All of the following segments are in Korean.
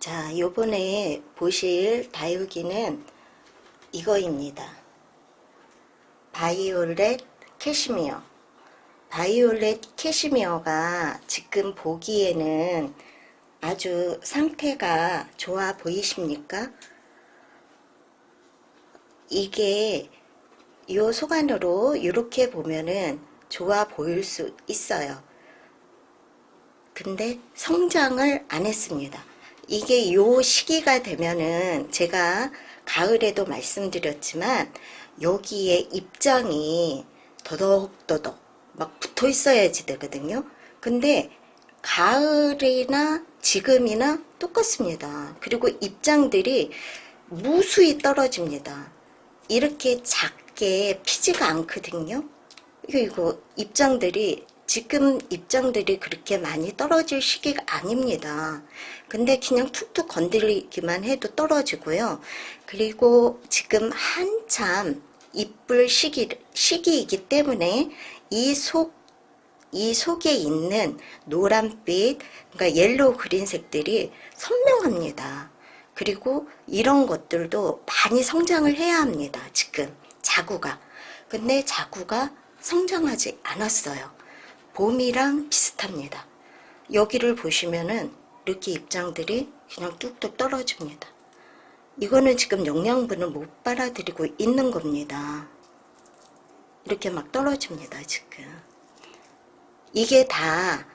자, 요번에 보실 다육이는 이거입니다. 바이올렛 캐시미어. 바이올렛 캐시미어가 지금 보기에는 아주 상태가 좋아 보이십니까? 이게 요 속안으로 이렇게 보면은 좋아 보일 수 있어요. 근데 성장을 안 했습니다. 이게 요 시기가 되면은 제가 가을에도 말씀드렸지만 여기에 입장이 더덕더덕 막 붙어 있어야지 되거든요. 근데 가을이나 지금이나 똑같습니다. 그리고 입장들이 무수히 떨어집니다. 이렇게 작게 피지가 않거든요. 이거, 이거 입장들이 지금 입장들이 그렇게 많이 떨어질 시기가 아닙니다. 근데 그냥 툭툭 건드리기만 해도 떨어지고요. 그리고 지금 한참 이쁠 시기, 시기이기 때문에 이 속, 이 속에 있는 노란빛, 그러니까 옐로우 그린색들이 선명합니다. 그리고 이런 것들도 많이 성장을 해야 합니다. 지금 자구가. 근데 자구가 성장하지 않았어요. 봄이랑 비슷합니다. 여기를 보시면은 이렇게 입장들이 그냥 뚝뚝 떨어집니다. 이거는 지금 영양분을 못 빨아들이고 있는 겁니다. 이렇게 막 떨어집니다, 지금. 이게 다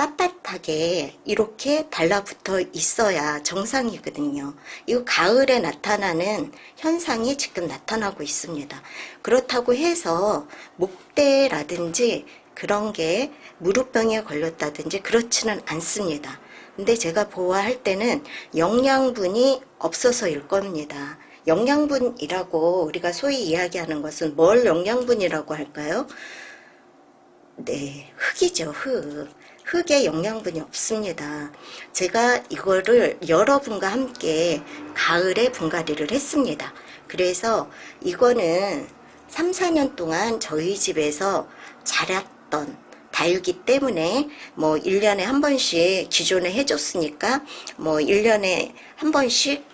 빳빳하게 이렇게 달라붙어 있어야 정상이거든요. 이거 가을에 나타나는 현상이 지금 나타나고 있습니다. 그렇다고 해서 목대라든지 그런 게 무릎병에 걸렸다든지 그렇지는 않습니다. 근데 제가 보아할 때는 영양분이 없어서일 겁니다. 영양분이라고 우리가 소위 이야기하는 것은 뭘 영양분이라고 할까요? 네, 흙이죠, 흙. 흙에 영양분이 없습니다. 제가 이거를 여러분과 함께 가을에 분갈이를 했습니다. 그래서 이거는 3, 4년 동안 저희 집에서 자랐던 다육이 때문에 뭐 1년에 한 번씩 기존에 해줬으니까 뭐 1년에 한 번씩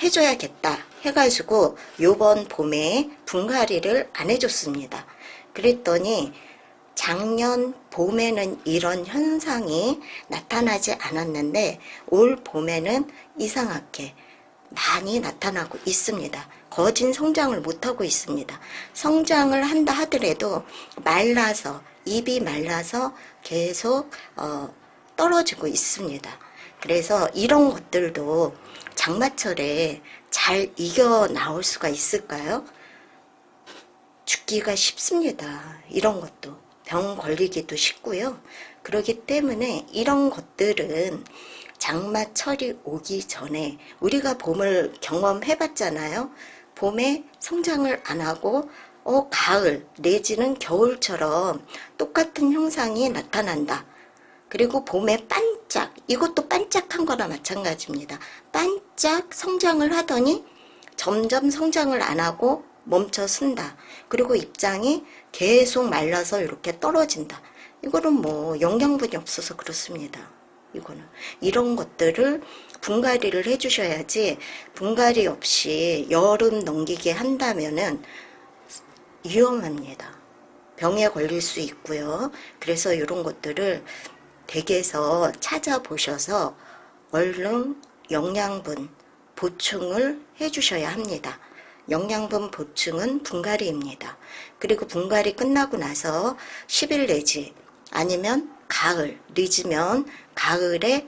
해줘야겠다 해가지고 요번 봄에 분갈이를 안 해줬습니다. 그랬더니 작년 봄에는 이런 현상이 나타나지 않았는데 올 봄에는 이상하게 많이 나타나고 있습니다. 거진 성장을 못하고 있습니다. 성장을 한다 하더라도 말라서 입이 말라서 계속 어, 떨어지고 있습니다. 그래서 이런 것들도 장마철에 잘 이겨 나올 수가 있을까요? 죽기가 쉽습니다. 이런 것도. 병 걸리기도 쉽고요. 그렇기 때문에 이런 것들은 장마철이 오기 전에 우리가 봄을 경험해 봤잖아요. 봄에 성장을 안 하고 어, 가을 내지는 겨울처럼 똑같은 형상이 나타난다. 그리고 봄에 반짝, 이것도 반짝한 거나 마찬가지입니다. 반짝 성장을 하더니 점점 성장을 안 하고 멈춰 쓴다. 그리고 입장이 계속 말라서 이렇게 떨어진다. 이거는 뭐 영양분이 없어서 그렇습니다. 이거는 이런 것들을 분갈이를 해주셔야지 분갈이 없이 여름 넘기게 한다면은 위험합니다. 병에 걸릴 수 있고요. 그래서 이런 것들을 댁에서 찾아보셔서 얼른 영양분 보충을 해주셔야 합니다. 영양분 보충은 분갈이입니다. 그리고 분갈이 끝나고 나서 10일 내지 아니면 가을, 늦으면 가을에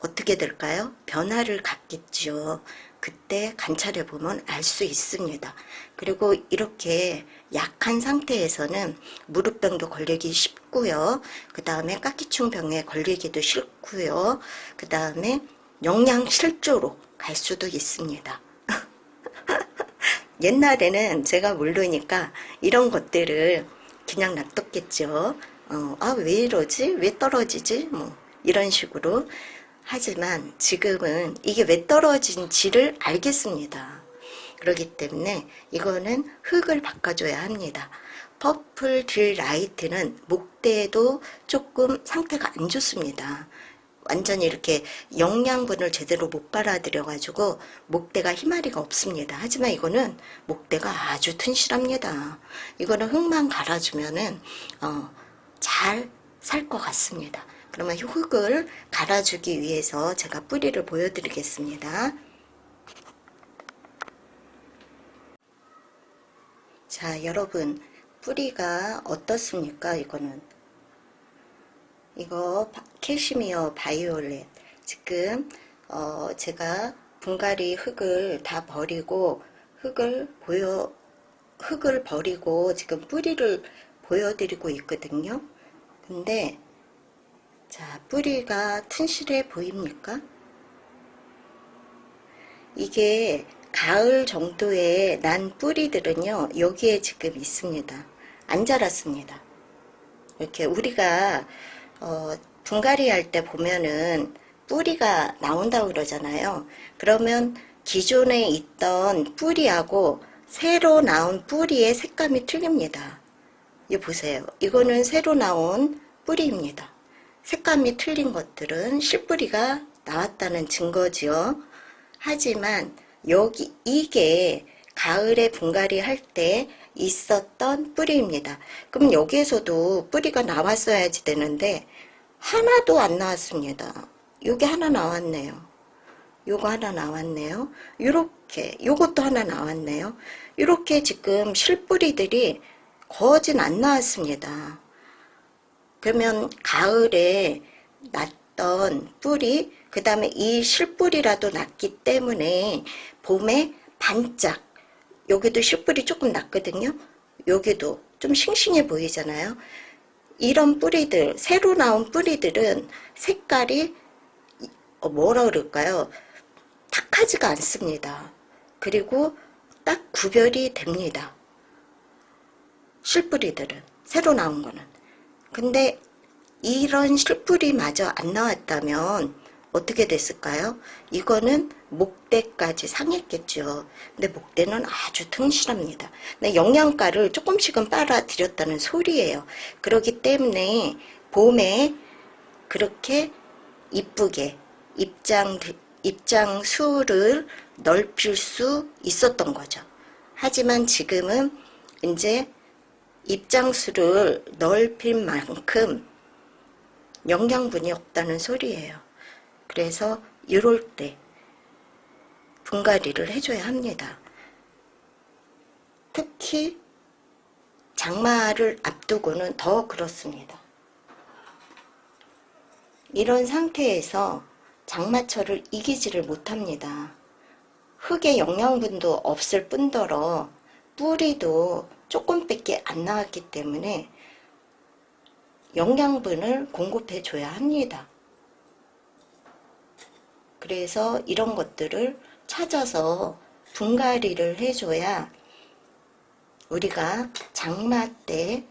어떻게 될까요? 변화를 갖겠죠. 그때 관찰해 보면 알 수 있습니다. 그리고 이렇게 약한 상태에서는 무릎병도 걸리기 쉽고요. 그 다음에 까기충 병에 걸리기도 쉽고요. 그 다음에 영양 실조로 갈 수도 있습니다. 옛날에는 제가 모르니까 이런 것들을 그냥 놔뒀겠죠. 어, 아, 왜 이러지? 왜 떨어지지? 뭐, 이런 식으로. 하지만 지금은 이게 왜 떨어진지를 알겠습니다. 그렇기 때문에 이거는 흙을 바꿔줘야 합니다. 퍼플 딜 라이트는 목대에도 조금 상태가 안 좋습니다. 완전히 이렇게 영양분을 제대로 못 빨아들여 가지고 목대가 희마리가 없습니다. 하지만 이거는 목대가 아주 튼실합니다. 이거는 흙만 갈아주면은 어, 잘 살 것 같습니다. 그러면 이 흙을 갈아주기 위해서 제가 뿌리를 보여드리겠습니다. 자, 여러분 뿌리가 어떻습니까? 이거는 이거 바- 캐시미어 바이올렛 지금 어 제가 분갈이 흙을 다 버리고 흙을 보여 흙을 버리고 지금 뿌리를 보여드리고 있거든요. 근데 자 뿌리가 튼실해 보입니까? 이게 가을 정도에 난 뿌리들은요 여기에 지금 있습니다. 안 자랐습니다. 이렇게 우리가 어, 분갈이 할 때 보면은 뿌리가 나온다고 그러잖아요. 그러면 기존에 있던 뿌리하고 새로 나온 뿌리의 색감이 틀립니다. 이 보세요. 이거는 새로 나온 뿌리입니다. 색감이 틀린 것들은 실뿌리가 나왔다는 증거지요. 하지만 여기 이게 가을에 분갈이 할 때 있었던 뿌리입니다. 그럼 여기에서도 뿌리가 나왔어야지 되는데 하나도 안 나왔습니다. 여기 하나 나왔네요. 요거 하나 나왔네요. 요렇게 요것도 하나 나왔네요. 요렇게 지금 실뿌리들이 거진 안 나왔습니다. 그러면 가을에 났던 뿌리, 그 다음에 이 실뿌리라도 났기 때문에 봄에 반짝, 여기도 실뿌리 조금 났거든요. 여기도 좀 싱싱해 보이잖아요. 이런 뿌리들, 새로 나온 뿌리들은 색깔이 어, 뭐라 그럴까요? 탁하지가 않습니다. 그리고 딱 구별이 됩니다. 실뿌리들은, 새로 나온 거는. 근데 이런 실뿌리마저 안 나왔다면 어떻게 됐을까요? 이거는 목대까지 상했겠죠. 근데 목대는 아주 튼실합니다. 영양가를 조금씩은 빨아들였다는 소리예요. 그렇기 때문에 봄에 그렇게 이쁘게 입장 입장 수를 넓힐 수 있었던 거죠. 하지만 지금은 이제 입장 수를 넓힐 만큼 영양분이 없다는 소리예요. 그래서 이럴 때 분갈이를 해줘야 합니다. 특히 장마를 앞두고는 더 그렇습니다. 이런 상태에서 장마철을 이기지를 못합니다. 흙에 영양분도 없을 뿐더러 뿌리도 조금밖에 안 나왔기 때문에 영양분을 공급해 줘야 합니다. 그래서 이런 것들을 찾아서 분갈이를 해줘야 우리가 장마 때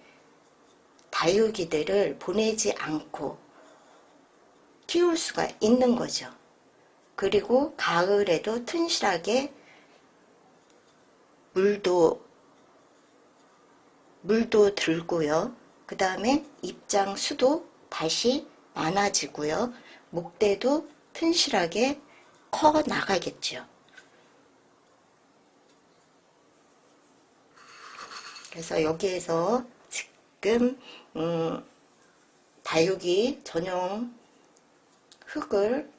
다육이들을 보내지 않고 키울 수가 있는 거죠. 그리고 가을에도 튼실하게 물도 물도 들고요. 그 다음에 입장 수도 다시 많아지고요. 목대도 튼실하게 커 나가겠죠. 그래서 여기에서 지금 음, 다육이 전용 흙을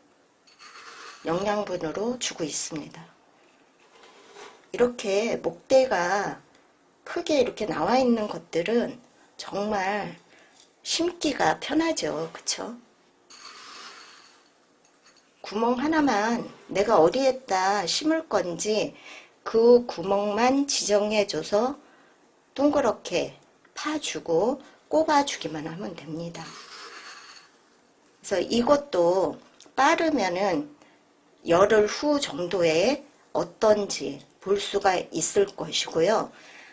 영양분으로 주고 있습니다. 이렇게 목대가 크게 이렇게 나와 있는 것들은 정말 심기가 편하죠. 그쵸? 구멍 하나만 내가 어디에다 심을 건지 그 구멍만 지정해줘서 동그랗게 파주고 꼽아주기만 하면 됩니다. 그래서 이것도 빠르면은 열흘 후 정도에 어떤지 볼 수가 있을 것이고요.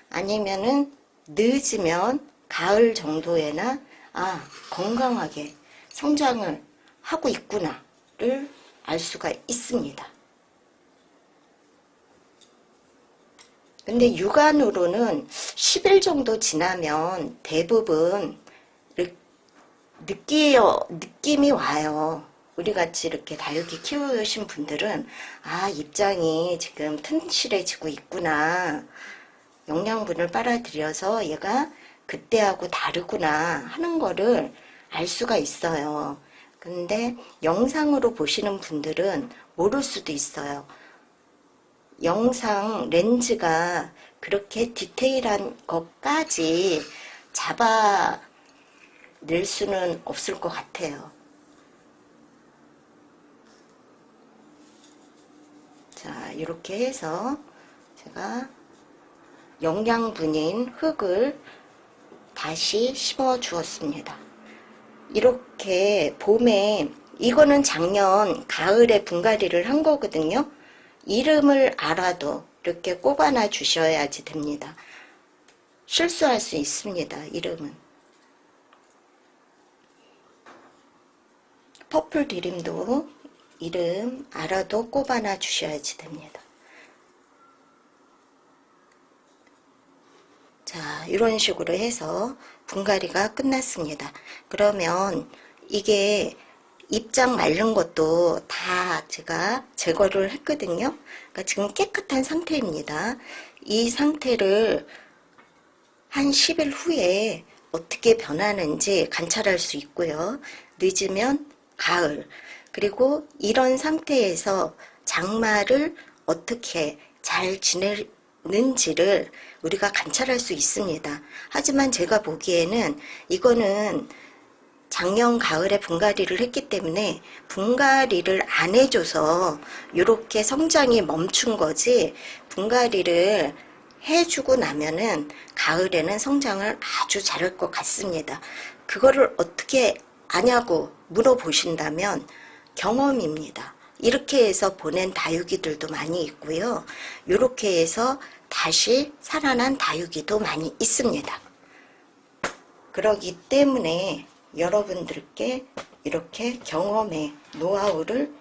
아니면은 늦으면 가을 정도에나 아 건강하게 성장을 하고 있구나를 알 수가 있습니다. 근데 육안으로는 10일 정도 지나면 대부분 느- 느끼요, 느낌이 와요. 우리 같이 이렇게 다육이 키우신 분들은 아 입장이 지금 튼실해지고 있구나 영양분을 빨아들여서 얘가 그때하고 다르구나 하는 거를 알 수가 있어요. 근데 영상으로 보시는 분들은 모를 수도 있어요. 영상 렌즈가 그렇게 디테일한 것까지 잡아 낼 수는 없을 것 같아요. 자, 이렇게 해서 제가 영양분인 흙을 다시 심어 주었습니다. 이렇게 봄에 이거는 작년 가을에 분갈이를 한 거거든요. 이름을 알아도 이렇게 꼽아놔 주셔야지 됩니다. 실수할 수 있습니다. 이름은. 퍼플 드림도 이름 알아도 꼽아놔 주셔야지 됩니다. 자, 이런 식으로 해서 분갈이가 끝났습니다. 그러면 이게 입장 마른 것도 다 제가 제거를 했거든요. 그러니까 지금 깨끗한 상태입니다. 이 상태를 한 10일 후에 어떻게 변하는지 관찰할 수 있고요. 늦으면 가을. 그리고 이런 상태에서 장마를 어떻게 잘 지내 는지를 우리가 관찰할 수 있습니다. 하지만 제가 보기에는 이거는 작년 가을에 분갈이를 했기 때문에 분갈이를 안 해줘서 이렇게 성장이 멈춘 거지 분갈이를 해주고 나면은 가을에는 성장을 아주 잘할 것 같습니다. 그거를 어떻게 아냐고 물어보신다면 경험입니다. 이렇게 해서 보낸 다육이들도 많이 있고요. 이렇게 해서 다시 살아난 다육이도 많이 있습니다. 그러기 때문에 여러분들께 이렇게 경험의 노하우를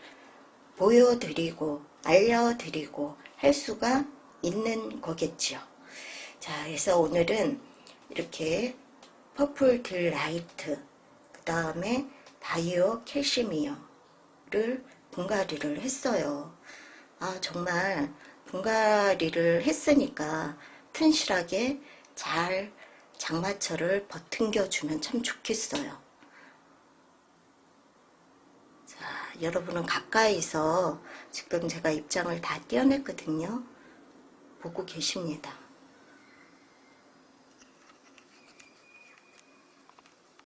보여드리고 알려드리고 할 수가 있는 거겠지요. 자, 그래서 오늘은 이렇게 퍼플 딜라이트, 그 다음에 바이오 캐시미어를 분갈이를 했어요. 아, 정말 분갈이를 했으니까 튼실하게 잘 장마철을 버팅겨주면 참 좋겠어요. 자, 여러분은 가까이서 지금 제가 입장을 다 떼어냈거든요. 보고 계십니다.